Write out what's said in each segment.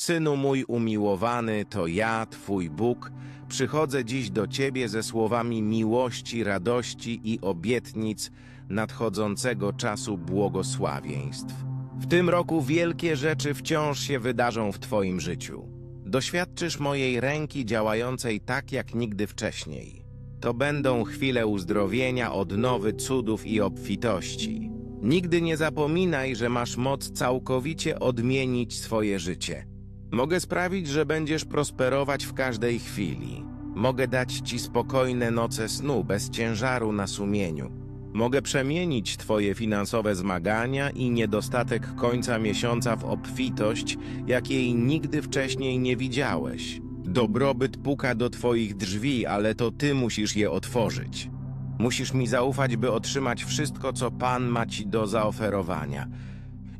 Synu mój umiłowany, to ja, Twój Bóg, przychodzę dziś do Ciebie ze słowami miłości, radości i obietnic nadchodzącego czasu błogosławieństw. W tym roku wielkie rzeczy wciąż się wydarzą w Twoim życiu. Doświadczysz mojej ręki działającej tak jak nigdy wcześniej. To będą chwile uzdrowienia, odnowy, cudów i obfitości. Nigdy nie zapominaj, że masz moc całkowicie odmienić swoje życie. Mogę sprawić, że będziesz prosperować w każdej chwili. Mogę dać ci spokojne noce snu bez ciężaru na sumieniu. Mogę przemienić twoje finansowe zmagania i niedostatek końca miesiąca w obfitość, jakiej nigdy wcześniej nie widziałeś. Dobrobyt puka do twoich drzwi, ale to ty musisz je otworzyć. Musisz mi zaufać, by otrzymać wszystko, co Pan ma ci do zaoferowania.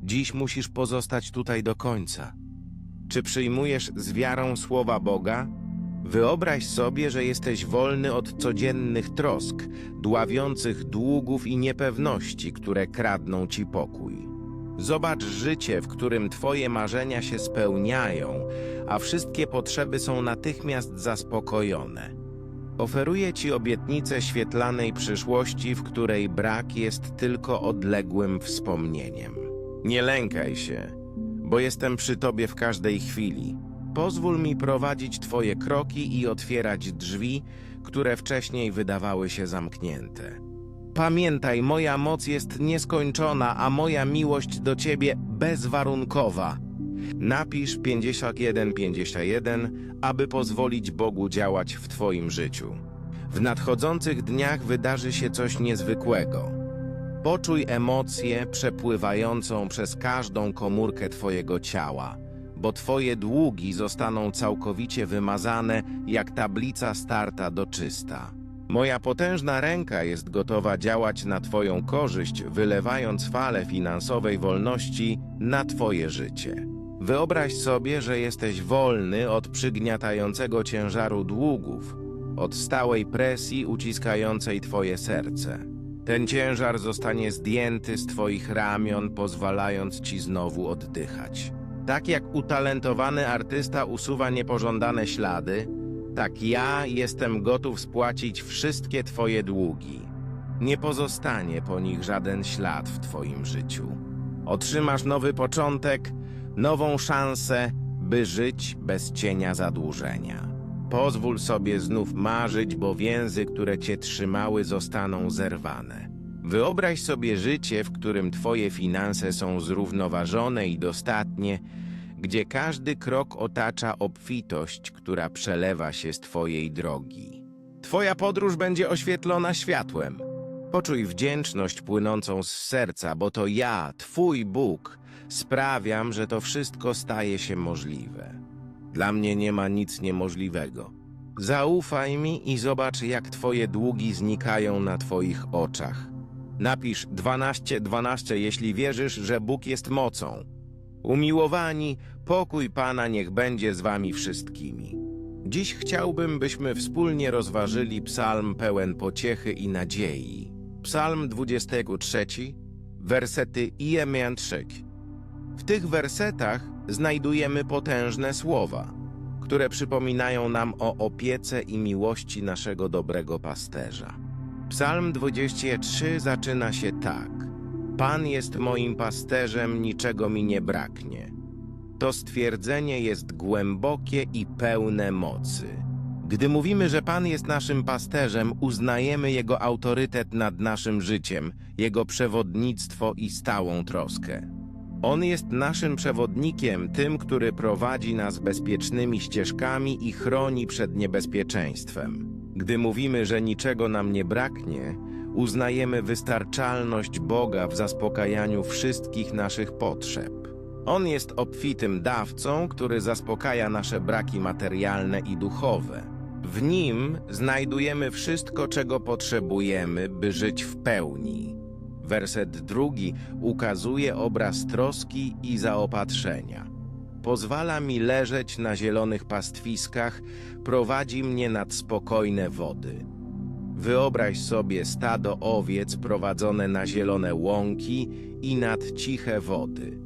Dziś musisz pozostać tutaj do końca. Czy przyjmujesz z wiarą słowa Boga? Wyobraź sobie, że jesteś wolny od codziennych trosk, dławiących długów i niepewności, które kradną ci pokój. Zobacz życie, w którym twoje marzenia się spełniają, a wszystkie potrzeby są natychmiast zaspokojone. Oferuję ci obietnicę świetlanej przyszłości, w której brak jest tylko odległym wspomnieniem. Nie lękaj się, bo jestem przy tobie w każdej chwili. Pozwól mi prowadzić twoje kroki i otwierać drzwi, które wcześniej wydawały się zamknięte. Pamiętaj, moja moc jest nieskończona, a moja miłość do ciebie bezwarunkowa. Napisz 5151, aby pozwolić Bogu działać w Twoim życiu. W nadchodzących dniach wydarzy się coś niezwykłego. Poczuj emocję przepływającą przez każdą komórkę Twojego ciała, bo Twoje długi zostaną całkowicie wymazane jak tablica starta do czysta. Moja potężna ręka jest gotowa działać na Twoją korzyść, wylewając falę finansowej wolności na Twoje życie. Wyobraź sobie, że jesteś wolny od przygniatającego ciężaru długów, od stałej presji uciskającej Twoje serce. Ten ciężar zostanie zdjęty z Twoich ramion, pozwalając Ci znowu oddychać. Tak jak utalentowany artysta usuwa niepożądane ślady, tak ja jestem gotów spłacić wszystkie Twoje długi. Nie pozostanie po nich żaden ślad w Twoim życiu. Otrzymasz nowy początek, nową szansę, by żyć bez cienia zadłużenia. Pozwól sobie znów marzyć, bo więzy, które cię trzymały, zostaną zerwane. Wyobraź sobie życie, w którym twoje finanse są zrównoważone i dostatnie, gdzie każdy krok otacza obfitość, która przelewa się z twojej drogi. Twoja podróż będzie oświetlona światłem. Poczuj wdzięczność płynącą z serca, bo to ja, Twój Bóg, sprawiam, że to wszystko staje się możliwe. Dla mnie nie ma nic niemożliwego. Zaufaj mi i zobacz, jak Twoje długi znikają na Twoich oczach. Napisz 12, 12, jeśli wierzysz, że Bóg jest mocą. Umiłowani, pokój Pana niech będzie z Wami wszystkimi. Dziś chciałbym, byśmy wspólnie rozważyli psalm pełen pociechy i nadziei. Psalm 23, wersety 1 3. W tych wersetach znajdujemy potężne słowa, które przypominają nam o opiece i miłości naszego dobrego pasterza. Psalm 23 zaczyna się tak. Pan jest moim pasterzem, niczego mi nie braknie. To stwierdzenie jest głębokie i pełne mocy. Gdy mówimy, że Pan jest naszym pasterzem, uznajemy Jego autorytet nad naszym życiem, Jego przewodnictwo i stałą troskę. On jest naszym przewodnikiem, tym, który prowadzi nas bezpiecznymi ścieżkami i chroni przed niebezpieczeństwem. Gdy mówimy, że niczego nam nie braknie, uznajemy wystarczalność Boga w zaspokajaniu wszystkich naszych potrzeb. On jest obfitym dawcą, który zaspokaja nasze braki materialne i duchowe. W nim znajdujemy wszystko, czego potrzebujemy, by żyć w pełni. Werset drugi ukazuje obraz troski i zaopatrzenia. Pozwala mi leżeć na zielonych pastwiskach, prowadzi mnie nad spokojne wody. Wyobraź sobie stado owiec prowadzone na zielone łąki i nad ciche wody.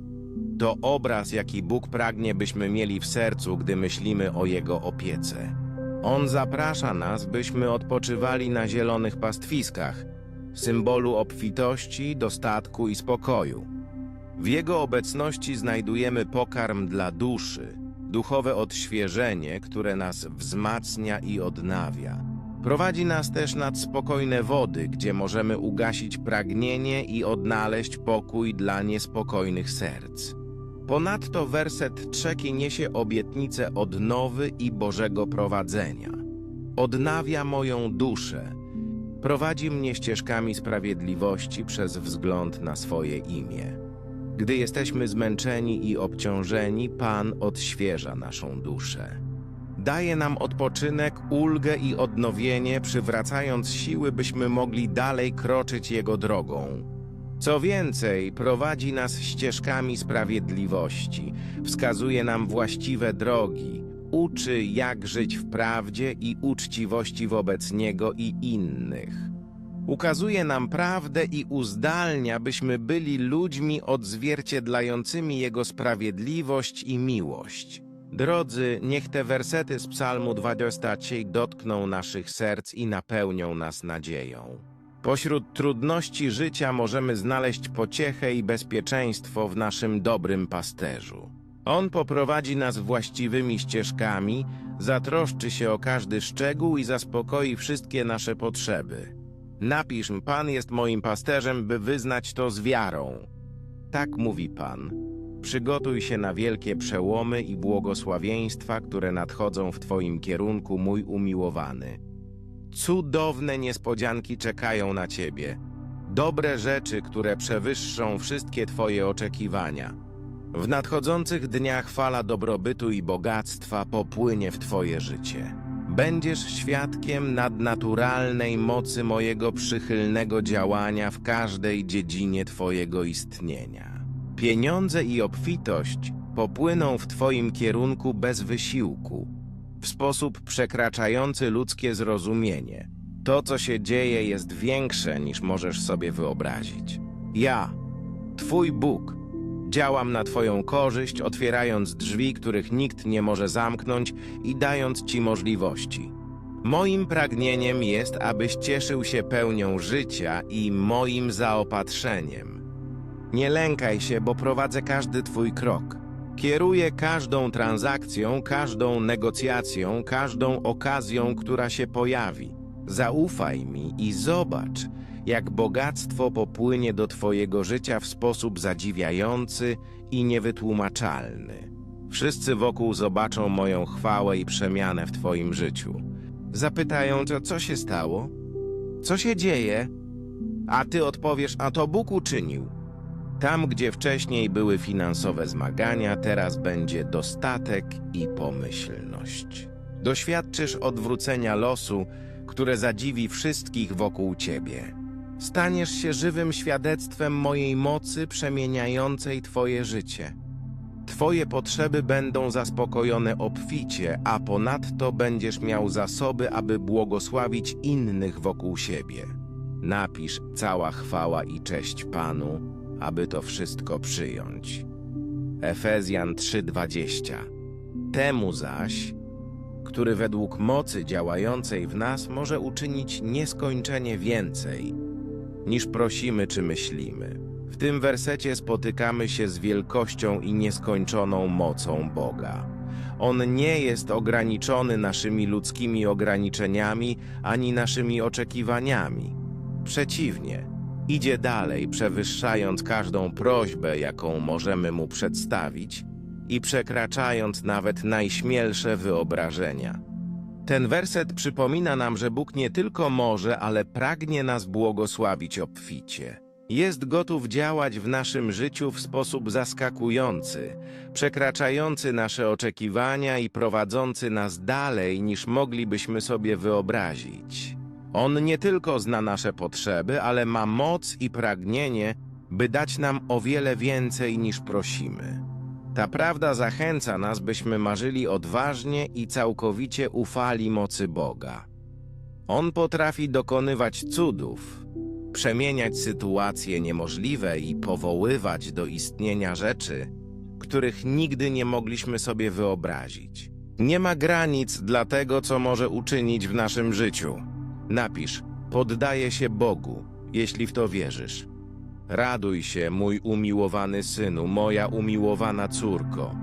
To obraz, jaki Bóg pragnie, byśmy mieli w sercu, gdy myślimy o Jego opiece. On zaprasza nas, byśmy odpoczywali na zielonych pastwiskach, symbolu obfitości, dostatku i spokoju. W Jego obecności znajdujemy pokarm dla duszy, duchowe odświeżenie, które nas wzmacnia i odnawia. Prowadzi nas też nad spokojne wody, gdzie możemy ugasić pragnienie i odnaleźć pokój dla niespokojnych serc. Ponadto werset trzeci niesie obietnicę odnowy i Bożego prowadzenia. Odnawia moją duszę, prowadzi mnie ścieżkami sprawiedliwości przez wzgląd na swoje imię. Gdy jesteśmy zmęczeni i obciążeni, Pan odświeża naszą duszę. Daje nam odpoczynek, ulgę i odnowienie, przywracając siły, byśmy mogli dalej kroczyć Jego drogą. Co więcej, prowadzi nas ścieżkami sprawiedliwości, wskazuje nam właściwe drogi, uczy, jak żyć w prawdzie i uczciwości wobec Niego i innych. Ukazuje nam prawdę i uzdalnia, byśmy byli ludźmi odzwierciedlającymi Jego sprawiedliwość i miłość. Drodzy, niech te wersety z Psalmu 23 dotkną naszych serc i napełnią nas nadzieją. Pośród trudności życia możemy znaleźć pociechę i bezpieczeństwo w naszym dobrym pasterzu. On poprowadzi nas właściwymi ścieżkami, zatroszczy się o każdy szczegół i zaspokoi wszystkie nasze potrzeby. Napisz, Pan jest moim pasterzem, by wyznać to z wiarą. Tak mówi Pan. Przygotuj się na wielkie przełomy i błogosławieństwa, które nadchodzą w Twoim kierunku, mój umiłowany. Cudowne niespodzianki czekają na Ciebie. Dobre rzeczy, które przewyższą wszystkie Twoje oczekiwania. W nadchodzących dniach fala dobrobytu i bogactwa popłynie w Twoje życie. Będziesz świadkiem nadnaturalnej mocy mojego przychylnego działania w każdej dziedzinie Twojego istnienia. Pieniądze i obfitość popłyną w Twoim kierunku bez wysiłku, w sposób przekraczający ludzkie zrozumienie. To, co się dzieje, jest większe niż możesz sobie wyobrazić. Ja, Twój Bóg, działam na Twoją korzyść, otwierając drzwi, których nikt nie może zamknąć i dając Ci możliwości. Moim pragnieniem jest, abyś cieszył się pełnią życia i moim zaopatrzeniem. Nie lękaj się, bo prowadzę każdy Twój krok. Kieruję każdą transakcją, każdą negocjacją, każdą okazją, która się pojawi. Zaufaj mi i zobacz, jak bogactwo popłynie do Twojego życia w sposób zadziwiający i niewytłumaczalny. Wszyscy wokół zobaczą moją chwałę i przemianę w Twoim życiu. Zapytają, co, co się stało? Co się dzieje? A Ty odpowiesz, a to Bóg uczynił. Tam, gdzie wcześniej były finansowe zmagania, teraz będzie dostatek i pomyślność. Doświadczysz odwrócenia losu, które zadziwi wszystkich wokół ciebie. Staniesz się żywym świadectwem mojej mocy przemieniającej Twoje życie. Twoje potrzeby będą zaspokojone obficie, a ponadto będziesz miał zasoby, aby błogosławić innych wokół siebie. Napisz cała chwała i cześć Panu, aby to wszystko przyjąć. Efezjan 3:20 Temu zaś, który według mocy działającej w nas może uczynić nieskończenie więcej, niż prosimy czy myślimy. W tym wersecie spotykamy się z wielkością i nieskończoną mocą Boga. On nie jest ograniczony naszymi ludzkimi ograniczeniami ani naszymi oczekiwaniami. Przeciwnie, idzie dalej, przewyższając każdą prośbę, jaką możemy mu przedstawić i przekraczając nawet najśmielsze wyobrażenia. Ten werset przypomina nam, że Bóg nie tylko może, ale pragnie nas błogosławić obficie. Jest gotów działać w naszym życiu w sposób zaskakujący, przekraczający nasze oczekiwania i prowadzący nas dalej niż moglibyśmy sobie wyobrazić. On nie tylko zna nasze potrzeby, ale ma moc i pragnienie, by dać nam o wiele więcej niż prosimy. Ta prawda zachęca nas, byśmy marzyli odważnie i całkowicie ufali mocy Boga. On potrafi dokonywać cudów, przemieniać sytuacje niemożliwe i powoływać do istnienia rzeczy, których nigdy nie mogliśmy sobie wyobrazić. Nie ma granic dla tego, co może uczynić w naszym życiu. Napisz: Poddaję się Bogu, jeśli w to wierzysz. Raduj się, mój umiłowany synu, moja umiłowana córko.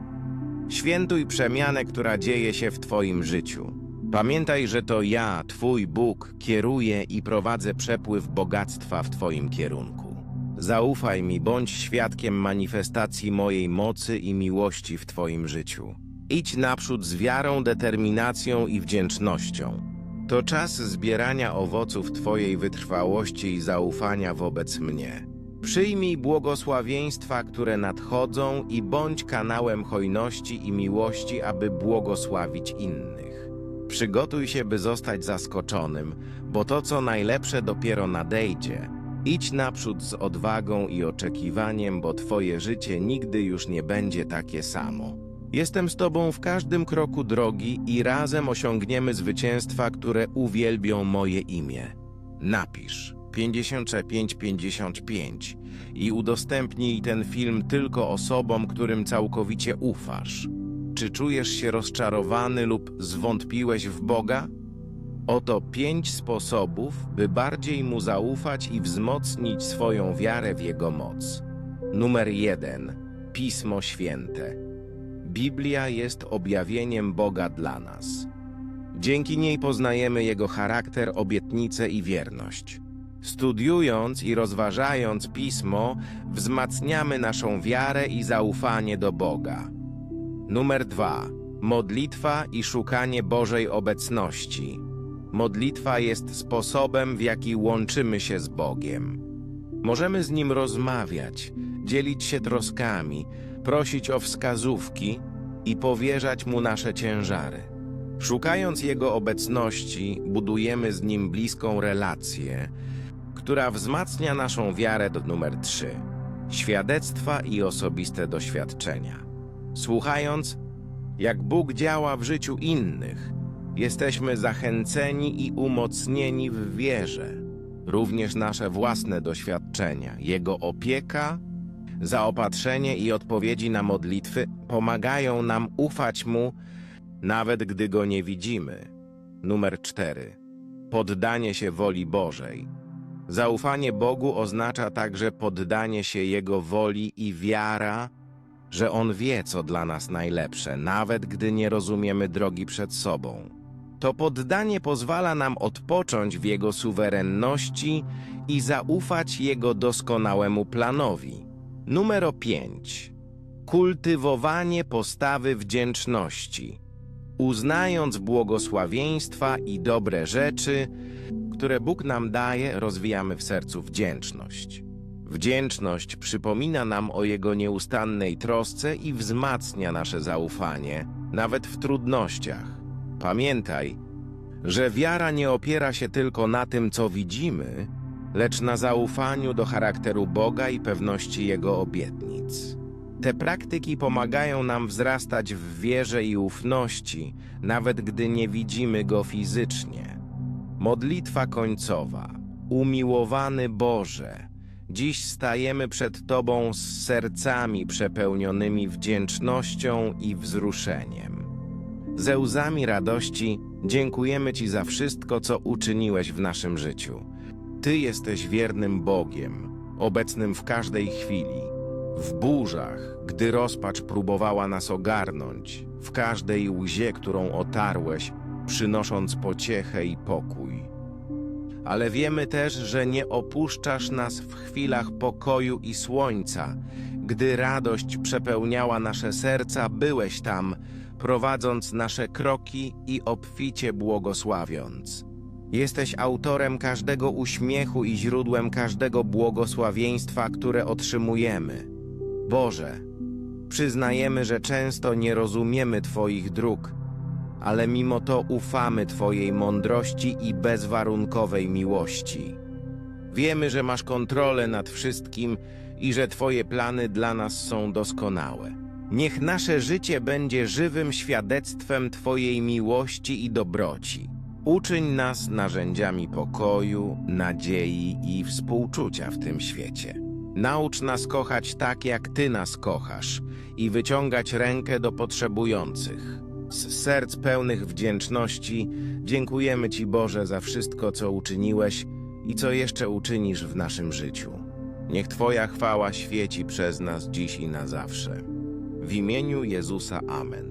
Świętuj przemianę, która dzieje się w Twoim życiu. Pamiętaj, że to ja, Twój Bóg, kieruję i prowadzę przepływ bogactwa w Twoim kierunku. Zaufaj mi, bądź świadkiem manifestacji mojej mocy i miłości w Twoim życiu. Idź naprzód z wiarą, determinacją i wdzięcznością. To czas zbierania owoców Twojej wytrwałości i zaufania wobec mnie. Przyjmij błogosławieństwa, które nadchodzą i bądź kanałem hojności i miłości, aby błogosławić innych. Przygotuj się, by zostać zaskoczonym, bo to, co najlepsze, dopiero nadejdzie. Idź naprzód z odwagą i oczekiwaniem, bo Twoje życie nigdy już nie będzie takie samo. Jestem z Tobą w każdym kroku drogi i razem osiągniemy zwycięstwa, które uwielbią moje imię. Napisz 5555 i udostępnij ten film tylko osobom, którym całkowicie ufasz. Czy czujesz się rozczarowany lub zwątpiłeś w Boga? Oto pięć sposobów, by bardziej Mu zaufać i wzmocnić swoją wiarę w Jego moc. Numer jeden. Pismo Święte. Biblia jest objawieniem Boga dla nas. Dzięki niej poznajemy Jego charakter, obietnice i wierność. Studiując i rozważając Pismo, wzmacniamy naszą wiarę i zaufanie do Boga. Numer dwa. Modlitwa i szukanie Bożej obecności. Modlitwa jest sposobem, w jaki łączymy się z Bogiem. Możemy z Nim rozmawiać, dzielić się troskami, prosić o wskazówki i powierzać Mu nasze ciężary. Szukając Jego obecności, budujemy z Nim bliską relację, która wzmacnia naszą wiarę do numer 3. Świadectwa i osobiste doświadczenia. Słuchając, jak Bóg działa w życiu innych, jesteśmy zachęceni i umocnieni w wierze. Również nasze własne doświadczenia, Jego opieka, zaopatrzenie i odpowiedzi na modlitwy pomagają nam ufać Mu, nawet gdy Go nie widzimy. Numer 4. Poddanie się woli Bożej. Zaufanie Bogu oznacza także poddanie się Jego woli i wiara, że On wie, co dla nas najlepsze, nawet gdy nie rozumiemy drogi przed sobą. To poddanie pozwala nam odpocząć w Jego suwerenności i zaufać Jego doskonałemu planowi. Numer 5. Kultywowanie postawy wdzięczności. Uznając błogosławieństwa i dobre rzeczy, które Bóg nam daje, rozwijamy w sercu wdzięczność. Wdzięczność przypomina nam o Jego nieustannej trosce i wzmacnia nasze zaufanie, nawet w trudnościach. Pamiętaj, że wiara nie opiera się tylko na tym, co widzimy, lecz na zaufaniu do charakteru Boga i pewności Jego obietnic. Te praktyki pomagają nam wzrastać w wierze i ufności, nawet gdy nie widzimy Go fizycznie. Modlitwa końcowa. Umiłowany Boże, dziś stajemy przed Tobą z sercami przepełnionymi wdzięcznością i wzruszeniem. Ze łzami radości dziękujemy Ci za wszystko, co uczyniłeś w naszym życiu. Ty jesteś wiernym Bogiem, obecnym w każdej chwili. W burzach, gdy rozpacz próbowała nas ogarnąć, w każdej łzie, którą otarłeś, przynosząc pociechę i pokój. Ale wiemy też, że nie opuszczasz nas w chwilach pokoju i słońca. Gdy radość przepełniała nasze serca, byłeś tam, prowadząc nasze kroki i obficie błogosławiąc. Jesteś autorem każdego uśmiechu i źródłem każdego błogosławieństwa, które otrzymujemy. Boże, przyznajemy, że często nie rozumiemy Twoich dróg, ale mimo to ufamy Twojej mądrości i bezwarunkowej miłości. Wiemy, że masz kontrolę nad wszystkim i że Twoje plany dla nas są doskonałe. Niech nasze życie będzie żywym świadectwem Twojej miłości i dobroci. Uczyń nas narzędziami pokoju, nadziei i współczucia w tym świecie. Naucz nas kochać tak, jak Ty nas kochasz i wyciągać rękę do potrzebujących. Z serc pełnych wdzięczności dziękujemy Ci, Boże, za wszystko, co uczyniłeś i co jeszcze uczynisz w naszym życiu. Niech Twoja chwała świeci przez nas dziś i na zawsze. W imieniu Jezusa Amen.